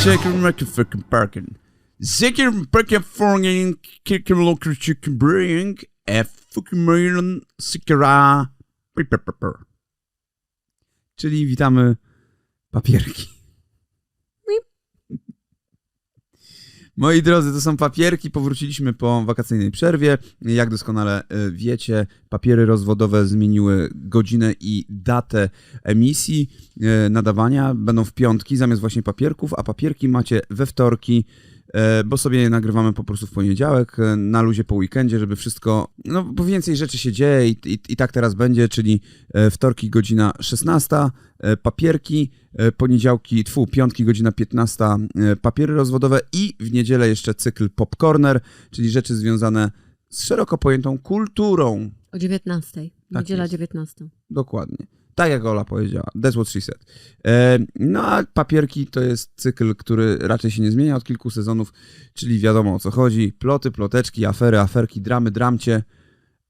Zeker met fucking parken. Zeker pakken fucking kikken lokker chicken brewing. En fucking meulen. Sikera. Witamy papierki. Moi drodzy, to są papierki. Powróciliśmy po wakacyjnej przerwie. Jak doskonale e, wiecie, papiery rozwodowe zmieniły godzinę i datę emisji e, nadawania. Będą w piątki zamiast właśnie papierków, a papierki macie we wtorki, bo sobie nagrywamy po prostu w poniedziałek, e, na luzie po weekendzie, żeby wszystko, no bo więcej rzeczy się dzieje i, i, i tak teraz będzie, czyli e, wtorki godzina 16, e, papierki, e, poniedziałki, tfu, piątki godzina 15, e, papiery rozwodowe i w niedzielę jeszcze cykl Popcorner, czyli rzeczy związane z szeroko pojętą kulturą. O 19. Niedziela jest. 19. Dokładnie. Tak jak Ola powiedziała. That's what she said. No a papierki to jest cykl, który raczej się nie zmienia od kilku sezonów, czyli wiadomo o co chodzi. Ploty, ploteczki, afery, aferki, dramy, dramcie.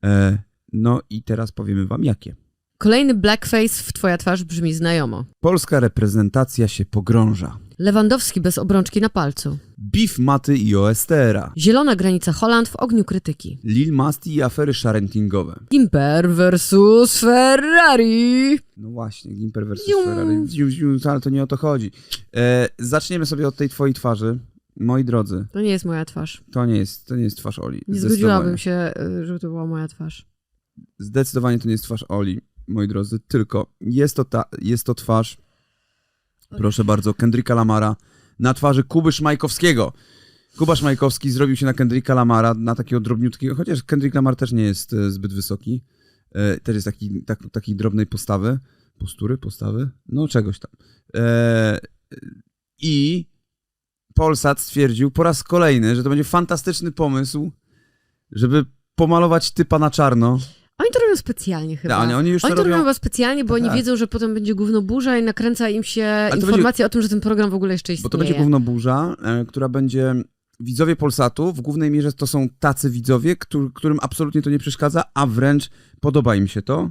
E, no i teraz powiemy wam jakie. Kolejny blackface w twoja twarz brzmi znajomo. Polska reprezentacja się pogrąża. Lewandowski bez obrączki na palcu. Beef Maty i OSTR-a. Zielona granica Holand w ogniu krytyki. Lil Masti i afery sharentingowe. Gimper versus Ferrari. No właśnie, Gimper versus Zium. Ferrari. Zium, zium, ale to nie o to chodzi. E, zaczniemy sobie od tej twojej twarzy. Moi drodzy, To nie jest moja twarz. to nie jest, to nie jest twarz Oli. Nie zgodziłabym się, y, żeby to była moja twarz. Zdecydowanie to nie jest twarz Oli, moi drodzy, tylko jest to, ta, jest to twarz, proszę bardzo, Kendricka Lamara na twarzy Kuby Szmajkowskiego. Kuba Szmajkowski zrobił się na Kendricka Lamara, na takiego drobniutkiego, chociaż Kendrick Lamar też nie jest e, zbyt wysoki, e, też jest taki, tak, takiej drobnej postawy, postury, postawy, no czegoś tam. E, I Polsat stwierdził po raz kolejny, że to będzie fantastyczny pomysł, żeby pomalować typa na czarno. Oni to robią specjalnie chyba. Tak, oni, oni już Oni to to robią robią. chyba specjalnie, bo Tak. oni wiedzą, że potem będzie gówno burza i nakręca im się informacja o tym, że ten program w ogóle jeszcze istnieje. Bo to będzie gówno burza, e, która będzie. Widzowie Polsatu, w głównej mierze to są tacy widzowie, któr, którym absolutnie to nie przeszkadza, a wręcz podoba im się to,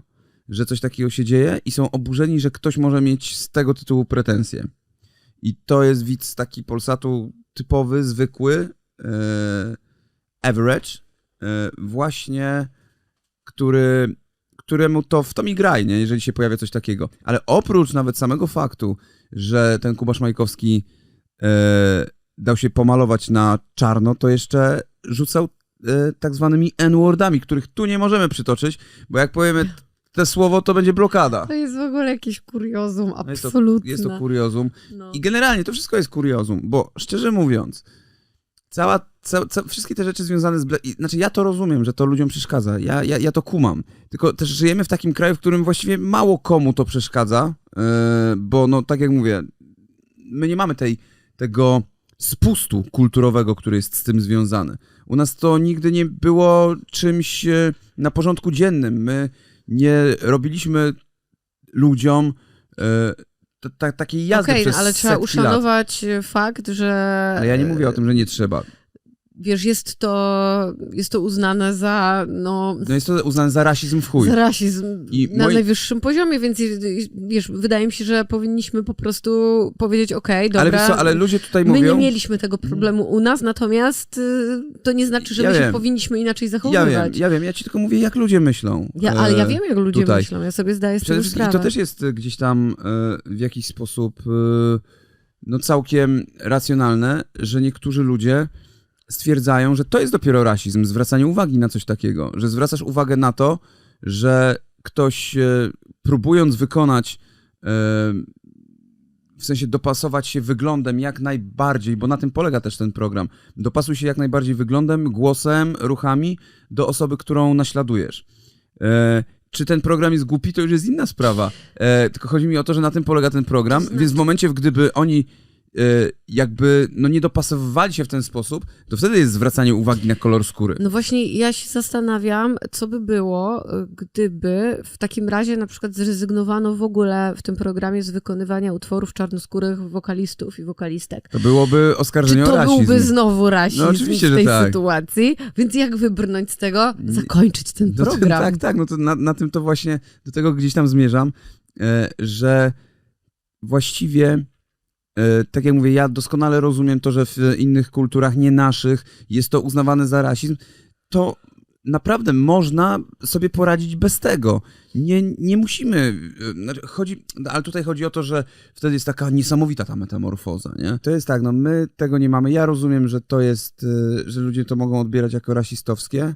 że coś takiego się dzieje i są oburzeni, że ktoś może mieć z tego tytułu pretensje. I to jest widz taki Polsatu typowy, zwykły, e, average, e, właśnie, który, któremu to w to mi graj, nie? jeżeli się pojawia coś takiego. Ale oprócz nawet samego faktu, że ten Kuba Szmajkowski e, dał się pomalować na czarno, to jeszcze rzucał e, tak zwanymi N-wordami, których tu nie możemy przytoczyć, bo jak powiemy te słowo, to będzie blokada. To jest w ogóle jakieś kuriozum, No jest, to, absolutnie. jest to kuriozum. No. I generalnie to wszystko jest kuriozum, bo szczerze mówiąc, cała, ca, ca, wszystkie te rzeczy związane z... Znaczy ja to rozumiem, że to ludziom przeszkadza, ja, ja, ja to kumam, tylko też żyjemy w takim kraju, w którym właściwie mało komu to przeszkadza, yy, bo no tak jak mówię, my nie mamy tej, tego spustu kulturowego, który jest z tym związany. U nas to nigdy nie było czymś e, na porządku dziennym. My nie robiliśmy ludziom e, takiej jazdy Okej, przez ale trzeba setki lat. uszanować e, fakt, że... Ale ja nie mówię o tym, że nie trzeba. Wiesz, jest to, jest to uznane za, no, No jest to uznane za rasizm w chuj. za rasizm I na moi- najwyższym poziomie, więc wiesz, wydaje mi się, że powinniśmy po prostu powiedzieć, okej, dobra, ale co, ale ludzie tutaj my mówią... nie mieliśmy tego problemu u nas, natomiast y, to nie znaczy, że Ja my się wiem. powinniśmy inaczej Ja zachowywać. wiem, ja wiem, ja ci tylko mówię, jak ludzie myślą. Ja, ale ja E, wiem, jak ludzie tutaj. myślą, ja sobie zdaję Przede sprawę. to też jest e, gdzieś tam e, w jakiś sposób no całkiem racjonalne, że niektórzy ludzie stwierdzają, że to jest dopiero rasizm, zwracanie uwagi na coś takiego, że zwracasz uwagę na to, że ktoś e, próbując wykonać e, w sensie dopasować się wyglądem jak najbardziej, bo na tym polega też ten program. Dopasuj się jak najbardziej wyglądem, głosem, ruchami do osoby, którą naśladujesz. E, czy ten program jest głupi, to już jest inna sprawa. Tylko chodzi mi o to, że na tym polega ten program, znaczy- więc w momencie, gdyby oni jakby no nie dopasowywali się w ten sposób, to wtedy jest zwracanie uwagi na kolor skóry. No właśnie, ja się zastanawiam, co by było, y, gdyby w takim razie na przykład zrezygnowano w ogóle w tym programie z wykonywania utworów czarnoskórych wokalistów i wokalistek. To byłoby Czy oskarżenie o to rasizm. byłby znowu rasizm No oczywiście, w tej tak. sytuacji? Więc jak wybrnąć z tego? Zakończyć ten No to- program. tak, tak, no to na, na tym to właśnie, do tego gdzieś tam zmierzam, e, że właściwie e, tak jak mówię, ja doskonale rozumiem to, że w innych kulturach, nie naszych, jest to uznawane za rasizm, to naprawdę można sobie poradzić bez tego. Nie, nie musimy. e, znaczy, Chodzi, ale tutaj chodzi o to, że wtedy jest taka niesamowita ta metamorfoza, nie? To jest tak, no my tego nie mamy. Ja rozumiem, że to jest, e, że ludzie to mogą odbierać jako rasistowskie e,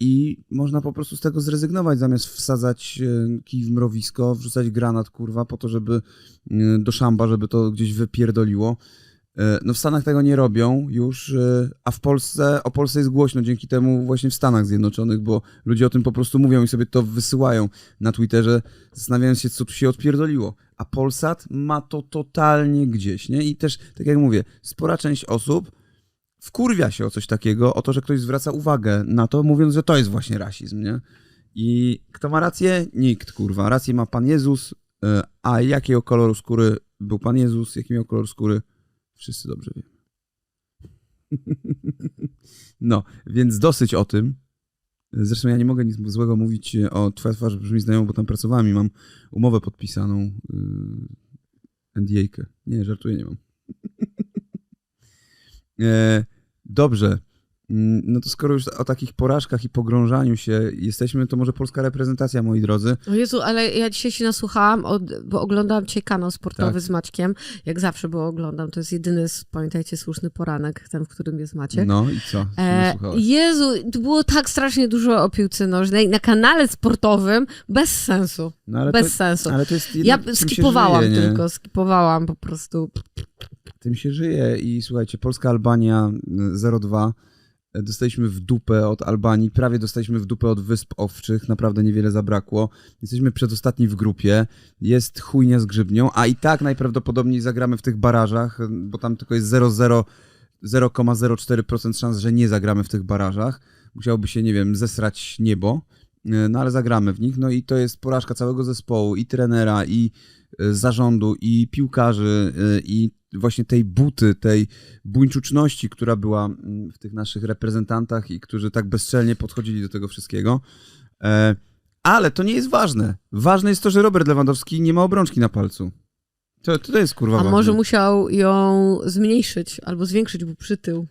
i można po prostu z tego zrezygnować, zamiast wsadzać e, kij w mrowisko, wrzucać granat, kurwa, po to, żeby e, do szamba, żeby to gdzieś wypierdoliło. E, No w Stanach tego nie robią już, e, a w Polsce, o Polsce jest głośno dzięki temu właśnie w Stanach Zjednoczonych, bo ludzie o tym po prostu mówią i sobie to wysyłają na Twitterze, zastanawiając się, co tu się odpierdoliło. A Polsat ma to totalnie gdzieś, nie? I też, tak jak mówię, spora część osób wkurwia się o coś takiego, o to, że ktoś zwraca uwagę na to, mówiąc, że to jest właśnie rasizm, nie? I kto ma rację? Nikt, kurwa. Rację ma Pan Jezus, e, a jakiego koloru skóry był Pan Jezus, jaki miał kolor skóry, wszyscy dobrze wiemy. No, więc dosyć o tym. Zresztą ja nie mogę nic złego mówić o Twoja twarz brzmi znajomo, bo tam pracowałem i mam umowę podpisaną, yy, NDA-kę. Nie, żartuję, nie mam. e, dobrze. Mm, No to skoro już o takich porażkach i pogrążaniu się jesteśmy, to może polska reprezentacja, moi drodzy. O Jezu, ale ja dzisiaj się nasłuchałam, bo oglądałam dzisiaj kanał sportowy Tak. z Maćkiem. Jak zawsze, bo oglądam. To jest jedyny, pamiętajcie, słuszny poranek, ten, w którym jest Maciek. No i co? E, Jezu, było tak strasznie dużo o piłce nożnej na kanale sportowym, bez sensu. no, bez to, sensu. ale to jest Ja tym się skipowałam żyje, tylko, skipowałam po prostu. Tym się żyje i słuchajcie, Polska-Albania y, 0-2. E, Dostaliśmy w dupę od Albanii, prawie dostaliśmy w dupę od Wysp Owczych, naprawdę niewiele zabrakło. Jesteśmy przedostatni w grupie, jest chujnia z grzybnią, a i tak najprawdopodobniej zagramy w tych barażach, bo tam tylko jest 0,0 0,04% szans, że nie zagramy w tych barażach. Musiałoby się, nie wiem, zesrać niebo, y, no ale zagramy w nich. No i to jest porażka całego zespołu, i trenera, i zarządu, i piłkarzy, i właśnie tej buty, tej buńczuczności, która była mm, w tych naszych reprezentantach i którzy tak bezczelnie podchodzili do tego wszystkiego. E, Ale to nie jest ważne. Ważne jest to, że Robert Lewandowski nie ma obrączki na palcu. To, to jest kurwa A ważne. może musiał ją zmniejszyć albo zwiększyć, bo przytył.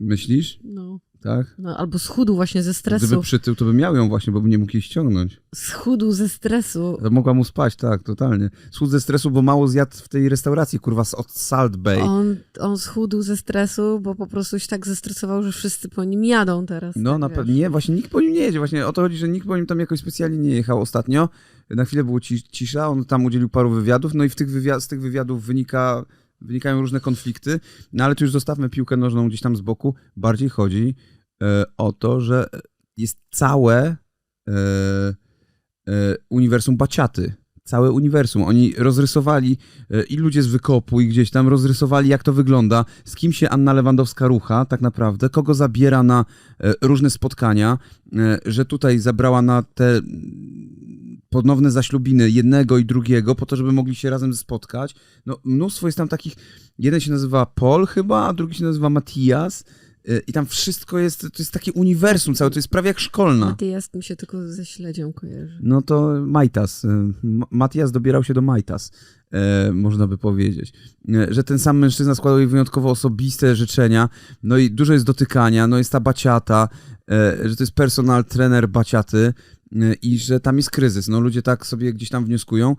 Myślisz? No, Tak? no, albo schudł właśnie ze stresu. Gdyby przytył, to by miał ją właśnie, bo by nie mógł jej ściągnąć. Schudł ze stresu. To mogła mu spać, tak, totalnie. Schód ze stresu, bo mało zjadł w tej restauracji, kurwa, od Salt Bay. On, on schudł ze stresu, bo po prostu się tak zestresował, że wszyscy po nim jadą teraz. No, tak, na pewno. Nie, właśnie nikt po nim nie jedzie. Właśnie o to chodzi, że nikt po nim tam jakoś specjalnie nie jechał ostatnio. Na chwilę było ci- cisza, on tam udzielił paru wywiadów, no i w tych wywiad- z tych wywiadów wynika, wynikają różne konflikty. No ale tu już zostawmy piłkę nożną gdzieś tam z boku. Bardziej chodzi o to, że jest całe e, e, uniwersum baciaty. Całe uniwersum. Oni rozrysowali e, i ludzie z wykopu i gdzieś tam rozrysowali, jak to wygląda, z kim się Anna Lewandowska rucha tak naprawdę, kogo zabiera na e, różne spotkania, e, że tutaj zabrała na te ponowne zaślubiny jednego i drugiego, po to, żeby mogli się razem spotkać. No, mnóstwo jest tam takich, jeden się nazywa Paul chyba, a drugi się nazywa Matias e, i tam wszystko jest, to jest takie uniwersum całe, to jest prawie jak szkolna. Matyjas mi się tylko ze śledzią kojarzy. No to Majtas. y, Matias dobierał się do Majtas, e, można by powiedzieć. Że ten sam mężczyzna składał jej wyjątkowo osobiste życzenia, no i dużo jest dotykania, no jest ta baciata, że to jest personal trener baciaty i że tam jest kryzys. No ludzie tak sobie gdzieś tam wnioskują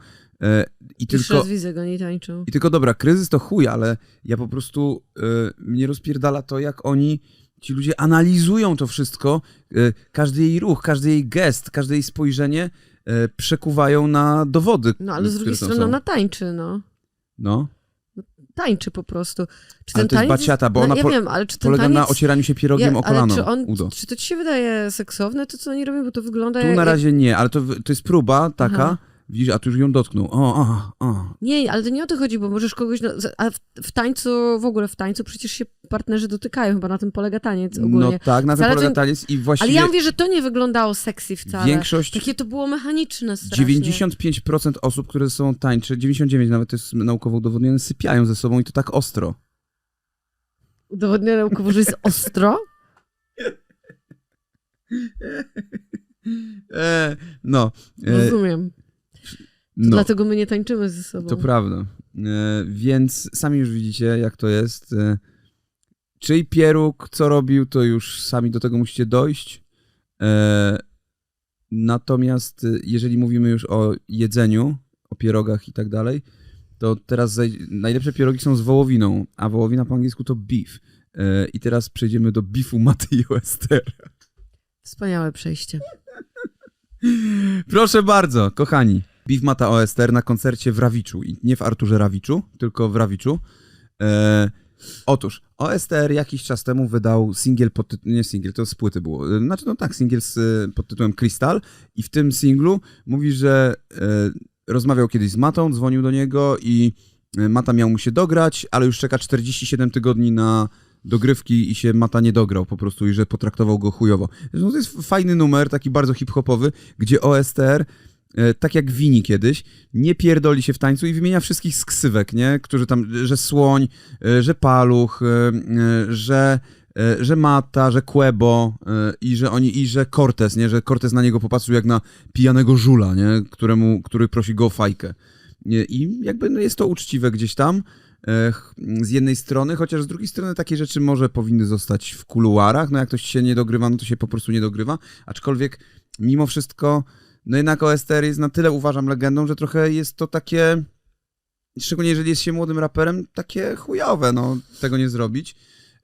i Pierwszy tylko... raz widzę go, nie tańczą. I tylko dobra, kryzys to chuj, ale ja po prostu y, mnie rozpierdala to, jak oni, ci ludzie analizują to wszystko, y, każdy jej ruch, każdy jej gest, każde jej spojrzenie y, przekuwają na dowody. No ale z drugiej strony ona tańczy, no. No, Tańczy po prostu. Czy ale ten to jest taniec baciata, bo no, ona ja po, wiem, ale czy ten polega taniec... na ocieraniu się pierogiem Ja- o ale kolano, czy, on, udo. czy to ci się wydaje seksowne, to co oni robią, bo to wygląda Tu jak... na razie nie, ale to, to jest próba taka, Aha. Widzisz, a tu już ją dotknął. O, o, o. Nie, ale to nie o to chodzi, bo możesz kogoś... No, a w, w tańcu, w ogóle w tańcu przecież się partnerzy dotykają, chyba na tym polega taniec ogólnie. No tak, na tym polega taniec i ale właściwie ja mówię, że to nie wyglądało sexy wcale. większość... Takie to było mechaniczne strasznie. 95% osób, które są tańcze, 99 nawet to jest naukowo udowodnione, sypiają ze sobą i to tak ostro. Udowodnione naukowo, że jest ostro? E, no, e, Rozumiem. No Dlatego my nie tańczymy ze sobą. to prawda. E, więc sami już widzicie, jak to jest. E, czyj pieróg, co robił, to już sami do tego musicie dojść. E, natomiast jeżeli mówimy już o jedzeniu, o pierogach i tak dalej, to teraz najlepsze pierogi są z wołowiną, a wołowina po angielsku to beef. I teraz przejdziemy do beefu Maty i Ester. Wspaniałe przejście. Proszę bardzo, kochani. Beef Mata OSTR na koncercie w Rawiczu. I nie w Arturze Rawiczu, tylko w Rawiczu. E, otóż, OSTR jakiś czas temu wydał singiel pod tytułem, nie singiel, to z płyty było, e, znaczy no tak, singiel z, e, pod tytułem Crystal i w tym singlu mówi, że e, rozmawiał kiedyś z Matą, dzwonił do niego i e, Mata miał mu się dograć, ale już czeka 47 tygodni na dogrywki i się Mata nie dograł po prostu i że potraktował go chujowo. To jest fajny numer, taki bardzo hip-hopowy, gdzie OSTR tak jak Wini kiedyś, nie pierdoli się w tańcu i wymienia wszystkich z ksywek, nie? Którzy tam, że Słoń, e, że Paluch, e, e, że, e, że Mata, że Quebo e, i że oni, i że Cortez, nie? Że Cortez na niego popatrzył jak na pijanego żula, nie? Któremu, który prosi go o fajkę. I jakby no jest to uczciwe gdzieś tam e, z jednej strony, chociaż z drugiej strony takie rzeczy może powinny zostać w kuluarach, no jak ktoś się nie dogrywa, no to się po prostu nie dogrywa, aczkolwiek mimo wszystko no jednak OSTR jest na tyle, uważam, legendą, że trochę jest to takie, szczególnie jeżeli jest się młodym raperem, takie chujowe, no, tego nie zrobić.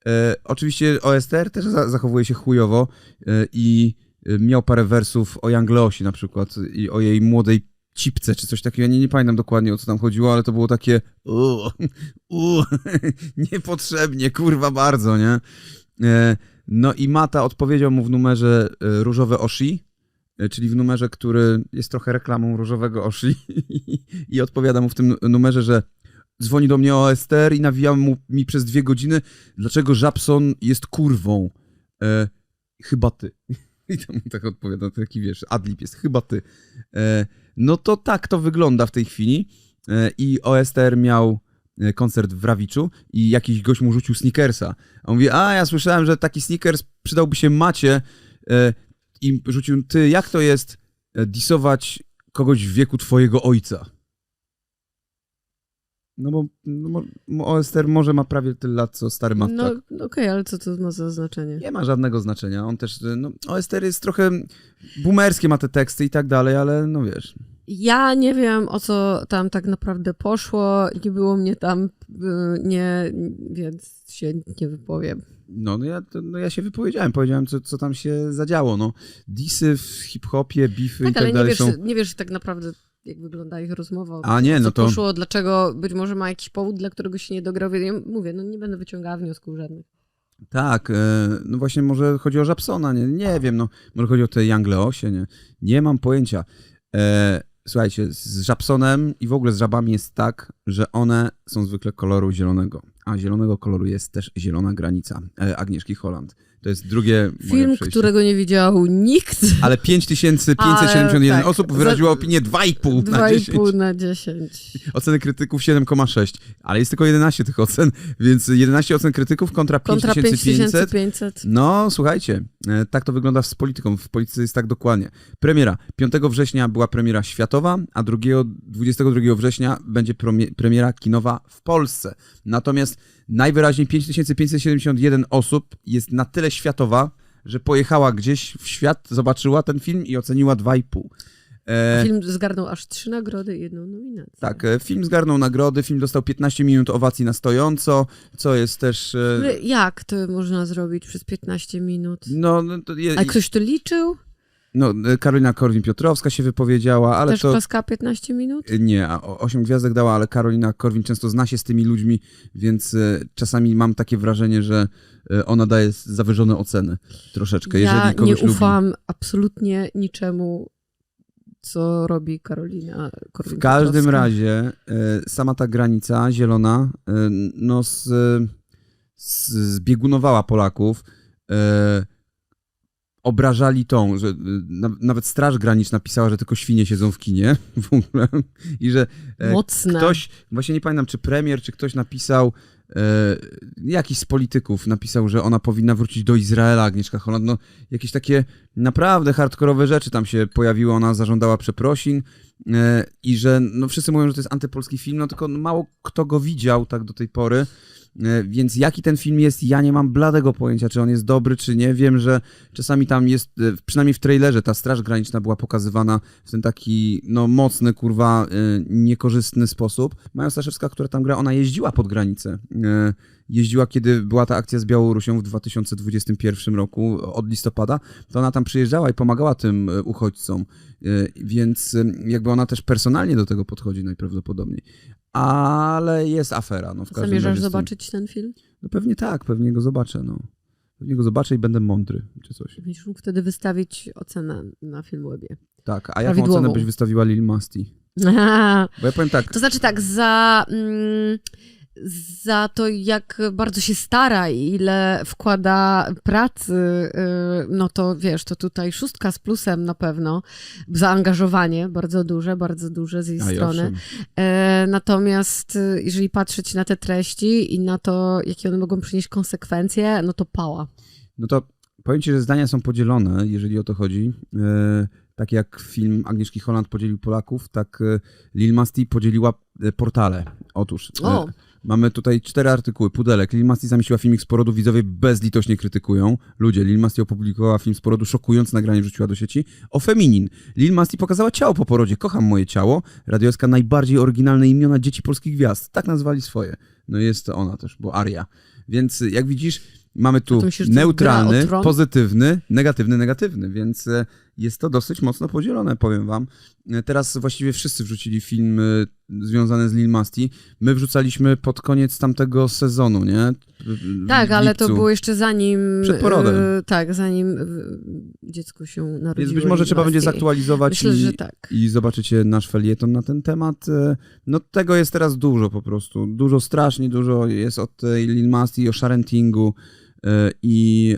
E, oczywiście OSTR też za zachowuje się chujowo e, i e, miał parę wersów o Youngleosi na przykład i o jej młodej cipce, czy coś takiego, ja nie, nie pamiętam dokładnie o co tam chodziło, ale to było takie uuu, uuu, niepotrzebnie, kurwa bardzo, nie? E, no i Mata odpowiedział mu w numerze e, Różowe Oshi, czyli w numerze, który jest trochę reklamą różowego Oshi i odpowiada mu w tym numerze, że dzwoni do mnie OSTR i nawija mu mi przez dwie godziny, dlaczego Żabson jest kurwą. E, chyba ty. I tam tak odpowiada, taki wiesz, adlib jest, chyba ty. E, no to tak to wygląda w tej chwili e, i OSTR miał e, koncert w Rawiczu i jakiś gość mu rzucił sneakersa. A on mówi, a ja słyszałem, że taki sneakers przydałby się Macie e, i rzucił, ty, jak to jest e, disować kogoś w wieku twojego ojca? No bo, no bo OSTR może ma prawie tyle lat, co stary No Matczak. okej, ale co to ma za znaczenie? Nie ma żadnego znaczenia. On też, e, no, OSTR jest trochę boomerskie, ma te teksty i tak dalej, ale no wiesz. Ja nie wiem, o co tam tak naprawdę poszło. Nie było mnie tam, y, nie, więc się nie wypowiem. No, no, ja, no ja się wypowiedziałem, powiedziałem, co, co tam się zadziało. No. Disy w hip-hopie, beefy i Tak, tak ale nie dalej wiesz, są... nie wiesz tak naprawdę, jak wygląda ich rozmowa. A nie, no to... poszło, dlaczego, być może ma jakiś powód, dla którego się nie dograł. Ja mówię, no nie będę wyciągała wniosków żadnych. Tak, e, no właśnie może chodzi o Żabsona, nie, nie wiem, no może chodzi o te Young Leosie, nie, nie mam pojęcia. E, słuchajcie, z Żabsonem i w ogóle z żabami jest tak, że one są zwykle koloru zielonego, a zielonego koloru jest też zielona granica e, Agnieszki Holland. To jest drugie Film, którego nie widział nikt. Ale 5571 Ale tak, osób za- wyraziło opinię 2,5 na 10. 2,5 na 10. Oceny krytyków 7,6, ale jest tylko 11 tych ocen, więc 11 ocen krytyków kontra Kontra 5500. 5500. No, słuchajcie, e, tak to wygląda z polityką. W polityce jest tak dokładnie. Premiera. 5 września była premiera światowa, a 2, 22 września będzie premiera kinowa w Polsce. Natomiast najwyraźniej 5571 osób jest na tyle światowa, że pojechała gdzieś w świat, zobaczyła ten film i oceniła 2,5. E, Film zgarnął aż trzy nagrody i jedną nominację. tak, e, film zgarnął nagrody, film dostał 15 minut owacji na stojąco, co jest też... e, Ale Jak to można zrobić przez 15 minut? No, no, to je, A ktoś to liczył? No, e, Karolina Korwin-Piotrowska się wypowiedziała, ale Też to... klaska 15 minut? Nie, a o- osiem gwiazdek dała, ale Karolina Korwin często zna się z tymi ludźmi, więc e, czasami mam takie wrażenie, że ona daje zawyżone oceny troszeczkę, Ja jeżeli nie kogoś lubi. ufam absolutnie niczemu, co robi Karolina korwin W każdym razie sama ta granica zielona no z, z, zbiegunowała Polaków. Obrażali tą, że y, na, nawet Straż Graniczna pisała, że tylko świnie siedzą w kinie w ogóle i że e, Mocne. ktoś, właśnie nie pamiętam, czy premier, czy ktoś napisał, e, jakiś z polityków napisał, że ona powinna wrócić do Izraela, Agnieszka Holland, no jakieś takie naprawdę hardkorowe rzeczy tam się pojawiły, ona zażądała przeprosin e, i że no wszyscy mówią, że to jest antypolski film, no tylko mało kto go widział tak do tej pory, Więc jaki ten film jest, ja nie mam bladego pojęcia, czy on jest dobry, czy nie. Wiem, że czasami tam jest, e, przynajmniej w trailerze, ta Straż Graniczna była pokazywana w ten taki, no, mocny, kurwa, e, niekorzystny sposób. Maja Staszewska, która tam gra, ona jeździła pod granicę. E, Jeździła, kiedy była ta akcja z Białorusią w 2021 roku, od listopada, to ona tam przyjeżdżała i pomagała tym e, uchodźcom. E, Więc e, jakby ona też personalnie do tego podchodzi najprawdopodobniej. Ale jest afera, no w każdym Zamierzasz razie zobaczyć ten film? no pewnie tak, pewnie go zobaczę, no. Pewnie go zobaczę i będę mądry, czy coś. Będziesz mógł wtedy wystawić ocenę na Filmwebie. Tak, a jaką Prawidłową. ocenę byś wystawiła Lil Masti? Bo ja powiem tak, To znaczy tak, za, mm, za to, jak bardzo się stara i ile wkłada pracy, y, no to wiesz, to tutaj szóstka z plusem na pewno. Zaangażowanie bardzo duże, bardzo duże z jej a strony. E, natomiast y, jeżeli patrzeć na te treści i na to, jakie one mogą przynieść konsekwencje, no to pała. No to powiem ci, że zdania są podzielone, jeżeli o to chodzi. E, tak jak film Agnieszki Holland podzielił Polaków, tak e, Lil Masti podzieliła portale. Otóż e, O. mamy tutaj cztery artykuły. Pudelek. Lil Masti zamieściła filmik z porodu, widzowie bezlitośnie krytykują. Ludzie, Lil Masti opublikowała film z porodu, szokując nagranie wrzuciła do sieci. O feminin. Lil Masti pokazała ciało po porodzie. Kocham moje ciało. Radioska najbardziej oryginalne imiona dzieci polskich gwiazd. Tak nazwali swoje. No jest to ona też, bo Aria. Więc e, jak widzisz, mamy tu myślisz, neutralny, pozytywny, negatywny, negatywny, więc e, jest to dosyć mocno podzielone, powiem wam. E, Teraz właściwie wszyscy wrzucili filmy związane z Lil Masti. My wrzucaliśmy pod koniec tamtego sezonu, nie? Tak, ale to było jeszcze zanim. Przed porodem. e, tak, zanim e, dziecko się narodziło. Więc być może trzeba będzie zaktualizować Myślę, i, tak. i zobaczycie nasz felieton na ten temat. E, No tego jest teraz dużo po prostu. Dużo, strasznie dużo jest o tej Lil Masti, o sharentingu i,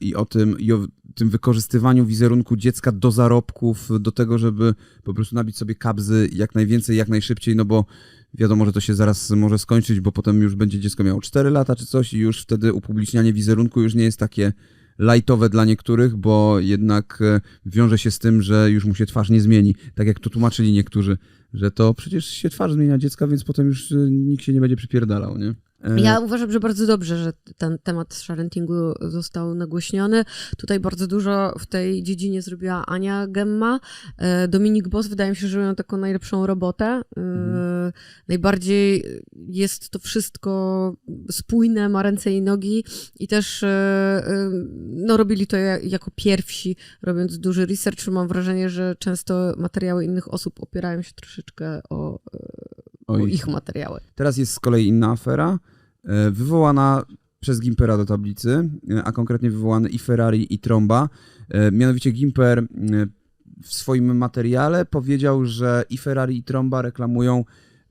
i o tym, i o tym wykorzystywaniu wizerunku dziecka do zarobków, do tego, żeby po prostu nabić sobie kabzy jak najwięcej, jak najszybciej, no bo wiadomo, że to się zaraz może skończyć, bo potem już będzie dziecko miało 4 lata czy coś i już wtedy upublicznianie wizerunku już nie jest takie lightowe dla niektórych, bo jednak e, wiąże się z tym, że już mu się twarz nie zmieni. Tak jak to tłumaczyli niektórzy, że to przecież się twarz zmienia dziecka, więc potem już e, nikt się nie będzie przypierdalał, nie? E, Ja uważam, że bardzo dobrze, że ten temat sharentingu został nagłośniony. Tutaj bardzo dużo w tej dziedzinie zrobiła Ania Gemma. E, Dominik Boss wydaje mi się, że robią taką najlepszą robotę. E, Mhm. Najbardziej jest to wszystko spójne, ma ręce i nogi i też no, robili to ja- jako pierwsi, robiąc duży research. Mam wrażenie, że często materiały innych osób opierają się troszeczkę o, o Oj. ich materiały. Teraz jest z kolei inna afera, wywołana przez Gimpera do tablicy, e, a konkretnie wywołane i Ferrari, i Tromba. E, Mianowicie Gimper e, w swoim materiale powiedział, że i Ferrari, i Tromba reklamują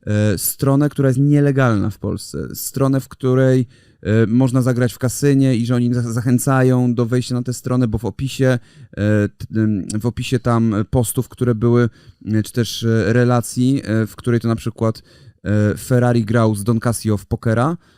e, stronę, która jest nielegalna w Polsce. Stronę, w której e, można zagrać w kasynie i że oni za- zachęcają do wejścia na tę stronę, bo w opisie, e, w opisie tam postów, które były, e, czy też e, relacji, e, w której to na przykład e, Ferrari grał z Don Casio w pokera, e,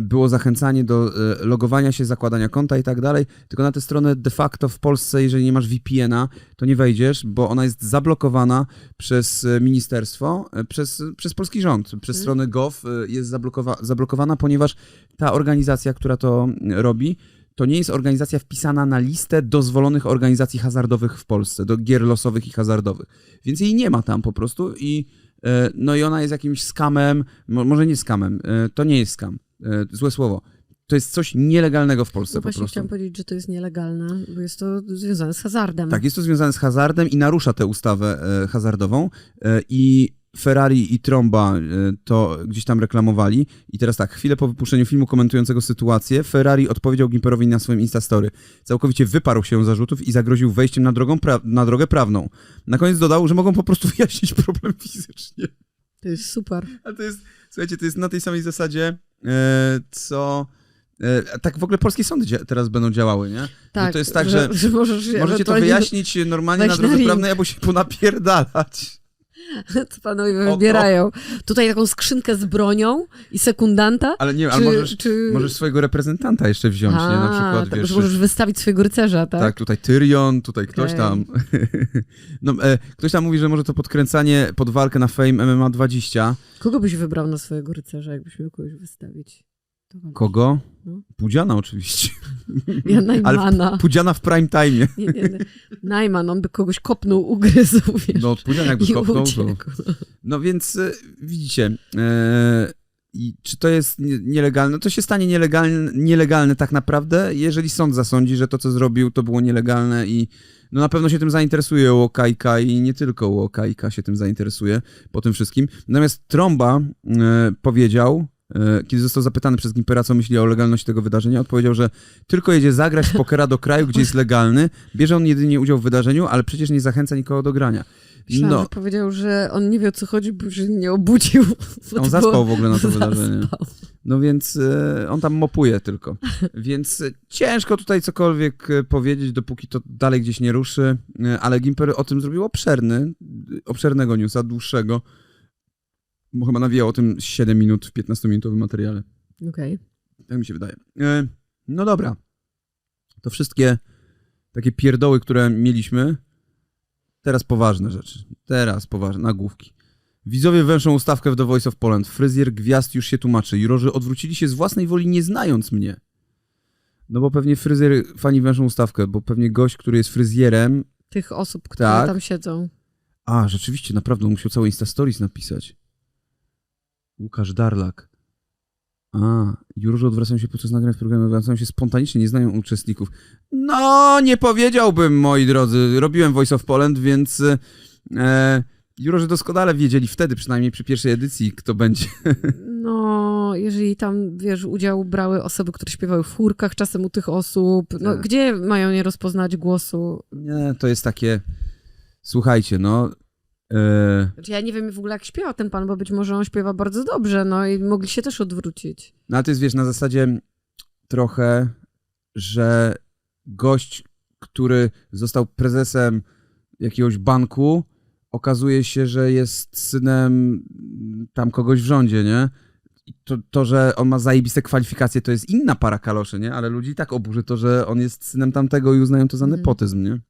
było zachęcanie do e, logowania się, zakładania konta i tak dalej, tylko na tę stronę de facto w Polsce, jeżeli nie masz VPN-a, to nie wejdziesz, bo ona jest zablokowana przez e, ministerstwo, e, przez, przez polski rząd, przez Mhm. stronę gov e, jest zablokowa- zablokowana, ponieważ ta organizacja, która to mm, robi, to nie jest organizacja wpisana na listę dozwolonych organizacji hazardowych w Polsce, do gier losowych i hazardowych. Więc jej nie ma tam po prostu i e, no i ona jest jakimś skamem, mo, może nie skamem, e, to nie jest skam, e, złe słowo. To jest coś nielegalnego w Polsce No po właśnie prostu. chciałam powiedzieć, że to jest nielegalne, bo jest to związane z hazardem. Tak, jest to związane z hazardem i narusza tę ustawę hazardową i Ferrari i Tromba e, to gdzieś tam reklamowali. I teraz tak, chwilę po wypuszczeniu filmu komentującego sytuację, Ferrari odpowiedział Gimperowi na swoim Instastory. Całkowicie wyparł się zarzutów i zagroził wejściem na, drogą pra- na drogę prawną. Na koniec dodał, że mogą po prostu wyjaśnić problem fizycznie. To jest super. A to jest, słuchajcie, to jest na tej samej zasadzie, e, co E, tak w ogóle polskie sądy teraz będą działały, nie? Tak, to jest tak, że że możesz Możecie to wyjaśnić normalnie na drodze prawnej, albo się ponapierdalać. Co panowie wybierają. Tutaj taką skrzynkę z bronią i sekundanta. Ale nie, czy, ale możesz, czy... możesz swojego reprezentanta jeszcze wziąć, nie? Na A, przykład, tak, wiesz... że możesz wystawić swojego rycerza, tak? Tak, tutaj Tyrion, tutaj ktoś Okej. tam. no, e, ktoś tam mówi, że może to podkręcanie pod walkę na Fame MMA 20. Kogo byś wybrał na swojego rycerza, jakbyś miał kogoś wystawić? Kogo? No. Pudziana oczywiście. Ja Ale Najmana. Pudziana w prime time. Nie, nie, nie. Najman, on by kogoś kopnął, ugryzł, wiesz. No, Pudzian jakby kopnął, to... No więc e, widzicie, e, czy to jest nie- nielegalne? To się stanie nielegalne, nielegalne tak naprawdę, jeżeli sąd zasądzi, że to, co zrobił, to było nielegalne i no na pewno się tym zainteresuje Łokajka i nie tylko Łokajka się tym zainteresuje po tym wszystkim. Natomiast Tromba e, powiedział, kiedy został zapytany przez Gimpera, co myśli o legalności tego wydarzenia, odpowiedział, że tylko jedzie zagrać w pokera do kraju, gdzie jest legalny, bierze on jedynie udział w wydarzeniu, ale przecież nie zachęca nikogo do grania. Myślałam, No, że powiedział, że on nie wie o co chodzi, bo się nie obudził. on zaspał w ogóle na to wydarzenie. Zaspał. No więc e, on tam mopuje tylko. Więc e, ciężko tutaj cokolwiek e, powiedzieć, dopóki to dalej gdzieś nie ruszy, e, ale Gimper o tym zrobił obszerny, obszernego newsa, dłuższego. Bo chyba nawijał o tym 7 minut w 15-minutowym materiale. Okej. Tak mi się wydaje. E, no dobra. To wszystkie takie pierdoły, które mieliśmy. Teraz poważne rzeczy. Teraz poważne, nagłówki. Widzowie węszą ustawkę w The Voice of Poland. Fryzjer gwiazd już się tłumaczy. Jurorzy odwrócili się z własnej woli, nie znając mnie. No bo pewnie fryzjer, fani węszą ustawkę, bo pewnie gość, który jest fryzjerem... Tych osób, które Tak. tam siedzą. A, rzeczywiście, naprawdę, on musiał całe Insta Stories napisać. Łukasz Darlak. A, jurorzy odwracają się podczas nagrań w programie, odwracają się spontanicznie, nie znają uczestników. No, nie powiedziałbym, moi drodzy. Robiłem Voice of Poland, więc e, jurorzy doskonale wiedzieli wtedy, przynajmniej przy pierwszej edycji, kto będzie. No, jeżeli tam, wiesz, udział brały osoby, które śpiewały w chórkach czasem u tych osób, no gdzie mają nie rozpoznać głosu? Nie, to jest takie... Słuchajcie, no... E, Znaczy, ja nie wiem w ogóle jak śpiewa ten pan, bo być może on śpiewa bardzo dobrze, no i mogli się też odwrócić. No ale to jest, wiesz, na zasadzie trochę, że gość, który został prezesem jakiegoś banku, okazuje się, że jest synem tam kogoś w rządzie, nie? To, to, że on ma zajebiste kwalifikacje, to jest inna para kaloszy, nie? Ale ludzi tak oburzy to, że on jest synem tamtego i uznają to za Mhm. nepotyzm, nie?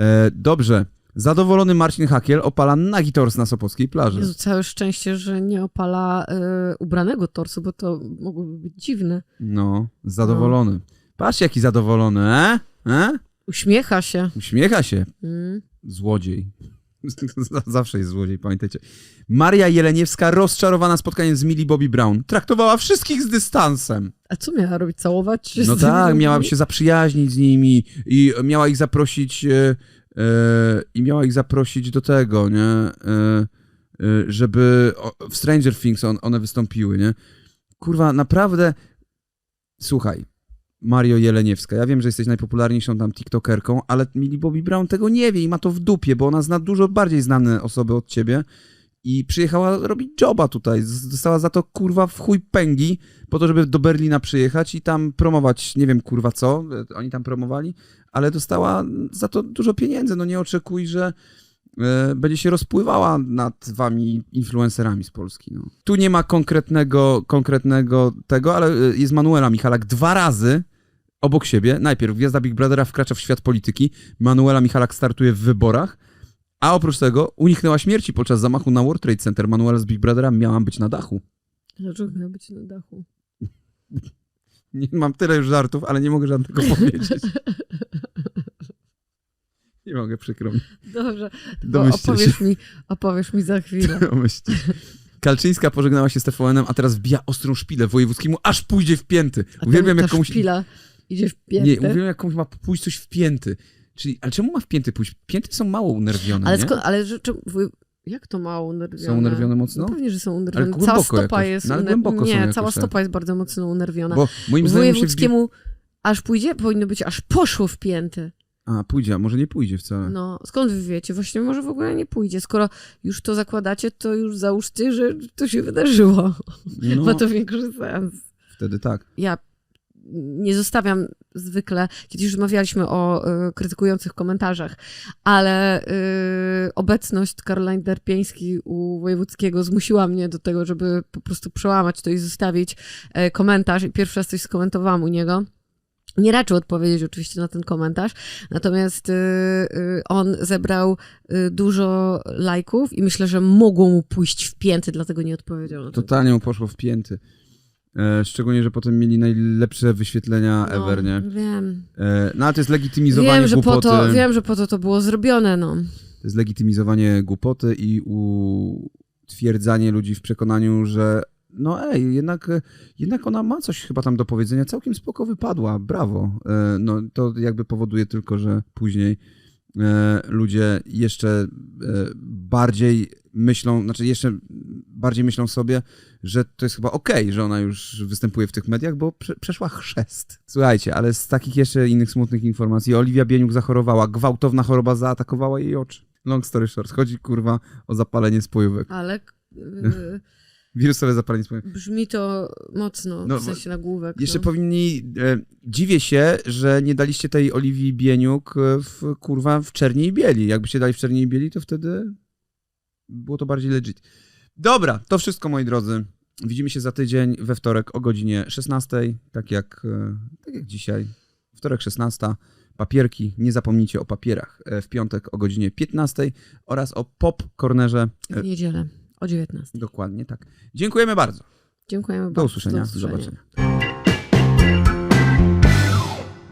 E, dobrze. Zadowolony Marcin Hakiel opala nagi tors na Sopockiej plaży. Jezu, całe szczęście, że nie opala y, ubranego torsu, bo to mogłoby być dziwne. No, zadowolony. Patrzcie, jaki zadowolony, e? e? Uśmiecha się. Uśmiecha się. Mm. Złodziej. Zawsze jest złodziej, pamiętajcie. Maria Jeleniewska rozczarowana spotkaniem z Millie Bobby Brown. Traktowała wszystkich z dystansem. A co miała robić? Całować No tak, miała się zaprzyjaźnić z nimi i miała ich zaprosić e, i miała ich zaprosić do tego, nie? E, e, żeby w Stranger Things on, one wystąpiły, nie? Kurwa, naprawdę słuchaj, Mario Jeleniewska, ja wiem, że jesteś najpopularniejszą tam tiktokerką, ale Millie Bobby Brown tego nie wie i ma to w dupie, bo ona zna dużo bardziej znane osoby od ciebie i przyjechała robić joba tutaj. Dostała za to kurwa w chuj pęgi po to, żeby do Berlina przyjechać i tam promować, nie wiem kurwa co, e, oni tam promowali, ale dostała za to dużo pieniędzy. No nie oczekuj, że e, będzie się rozpływała nad wami influencerami z Polski. No. Tu nie ma konkretnego, konkretnego tego, ale e, jest Manuela Michalak dwa razy obok siebie. Najpierw gwiazda Big Brothera wkracza w świat polityki, Manuela Michalak startuje w wyborach, a oprócz tego uniknęła śmierci podczas zamachu na World Trade Center. Manuela z Big Brothera miała być na dachu. Dlaczego miała być na dachu? Nie mam tyle już żartów, ale nie mogę żadnego powiedzieć. Nie mogę, przykro mi. Dobrze, opowiesz mi, opowiesz mi za chwilę. Domyślcie. Kalczyńska pożegnała się z TVN-em, a teraz wbija ostrą szpilę wojewódzkiemu, aż pójdzie w pięty. Uwielbiam, ta, jak ta komuś... szpila idzie w Nie, piętę. uwielbiam, jak komuś ma pójść coś w pięty. Czyli, ale czemu ma w pięty pójść? Pięty są mało unerwione, ale nie? skąd, ale że, czy, wy- jak to mało unerwione? Są unerwione mocno? No pewnie, że są unerwione. głęboko Cała stopa jakoś. jest No, ale uner- głęboko są Nie, jakoś, cała tak. stopa jest bardzo mocno unerwiona. Bo moim zdaniem się wbi... Wojewódzkiemu aż pójdzie? Powinno być aż poszło w pięty. A, pójdzie, a może nie pójdzie wcale. No, skąd wy wiecie? Właśnie może w ogóle nie pójdzie. Skoro już to zakładacie, to już załóżcie, że to się wydarzyło. No, Ma to większy sens. wtedy tak. Ja nie zostawiam zwykle, kiedyś rozmawialiśmy o y, krytykujących komentarzach, ale y, obecność Caroline Derpieński u Wojewódzkiego zmusiła mnie do tego, żeby po prostu przełamać to i zostawić e, komentarz i pierwszy raz coś skomentowałam u niego. Nie raczył odpowiedzieć oczywiście na ten komentarz, natomiast y, y, on zebrał y, dużo lajków i myślę, że mogło mu pójść w pięty, dlatego nie odpowiedział. Totalnie mu poszło w pięty. E, szczególnie, że potem mieli najlepsze wyświetlenia ever, nie? Wiem. E, no ale to jest legitymizowanie Wiem że, po głupoty. to, wiem, że po to to było zrobione, no. To jest legitymizowanie głupoty i utwierdzanie ludzi w przekonaniu, że no ej, jednak, jednak ona ma coś chyba tam do powiedzenia, całkiem spoko wypadła, brawo. E, No to jakby powoduje tylko, że później ludzie jeszcze e, bardziej myślą, znaczy jeszcze bardziej myślą sobie, że to jest chyba okej, że ona już występuje w tych mediach, bo prze, przeszła chrzest. Słuchajcie, ale z takich jeszcze innych smutnych informacji, Oliwia Bieniuk zachorowała, gwałtowna choroba zaatakowała jej oczy. Long story short, chodzi kurwa o zapalenie spojówek. Ale y, Wirusowe zapalenie spojówek. brzmi to mocno, No, w sensie nagłówek. Jeszcze no. powinni. E, dziwię się, że nie daliście tej Oliwii Bieniuk e, w kurwa w czerni i bieli. Jakbyście dali w czerni i bieli, to wtedy było to bardziej legit. Dobra, to wszystko moi drodzy. Widzimy się za tydzień we wtorek o godzinie 16, tak jak, e, tak jak dzisiaj. Wtorek 16. Papierki, nie zapomnijcie o papierach. E, W piątek o godzinie 15 oraz o pop cornerze. W niedzielę o 19. Dokładnie tak. Dziękujemy bardzo. Dziękujemy Do bardzo. usłyszenia. Do usłyszenia. zobaczenia.